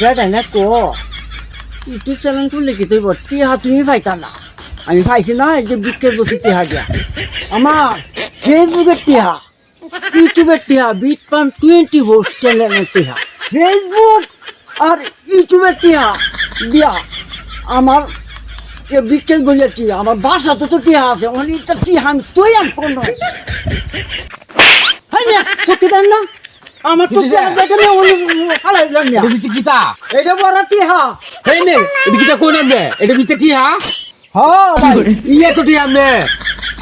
বেটাই না কো। YouTube channel খুললে কি তুই টিহা তুমি পাইতা না। আমি পাইছি না, এই যে বিকেশ বসি টিহা দিয়া। আমার ফেসবুকের টিহা ইউটিউবের টিহা বিট পান টোয়েন্টি ফোর চ্যানেলের টিহা ফেসবুক আর ইউটিউবের টিহা দিয়া আমার এ বিকেশ বলেছি, আমার বাসাতে তো টিহা আছে অনেক টিহা আমি তুই আর কোন হ্যাঁ সত্যি তাই না। আমার তো কিসে? টিহা দেখে নিয়ে অনেক ফালাই দিলাম মিয়া। এটা বিতে কিতা এটা বড় টিহা। এই নে এটা কিতা কোন আমনে এটা বিতে টিহা? ভাই। ইয়ে তো টিহা আমনে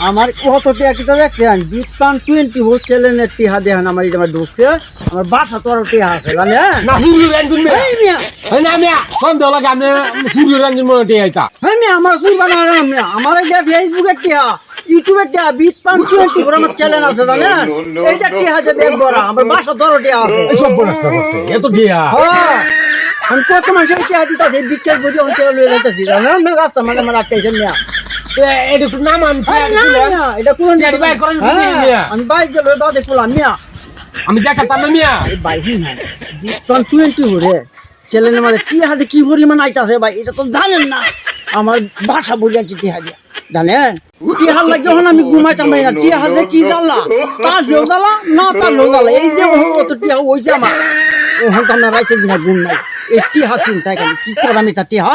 আমার কত টিহা কিটা দেখছেন বিট পান টোয়েন্টি ফোর চ্যানেলের টিহা দেখেন আমার এটা আমার ঢুকছে। আমার বাসা তো আরও টিহা আছে জানেন না সুরু রাঞ্জন মে এই না মিয়া সন্দেহ লাগে আমনে সুরু রাঞ্জন মে টিহা এটা। এই মিয়া আমার আমার যে ফেসবুকের টিহা। ইউটিউবের টিহা বিট পান টোয়েন্টি ফোর আমার চ্যানেল আছে জানেন? এইটা টিহা যে বেগ বড়? আমার বাসা আরও টিহা আছে। সব বনস্তা করছে। এত টিহা হ্যাঁ। আমি কত মানুষের টিহা দিতেছি বিকেল বুঝি অঞ্চল লয়ে যাইতেছি জানেন? রাস্তা মানে আমার আটকাইছেন মিয়া এটা একটু নাম আমি না, না, এটা কোন করেন হ্যাঁ, বুঝি। আমি বাইক গেল বাদে করলাম মিয়া। আমি দেখাতাম না মিয়া। বাইক না টোয়েন্টি চ্যানেলের হাতে কি পরিমাণ আইতাছে ভাই? এটা তো জানেন না। আমার ভাষা বুঝাচ্ছি টিহা দিয়া। জানেন টিহার লাগে যখন আমি ঘুমাইতাম না টিহা যে কি জ্বালা? তার লো জ্বালা? না, তার লো জ্বালা। এই যে অত টিহা আমার এখন আমরা রাইতে দিনা ঘুম নাই। এই টিহা চিন্তায় কেন? কি করাম তা টিহা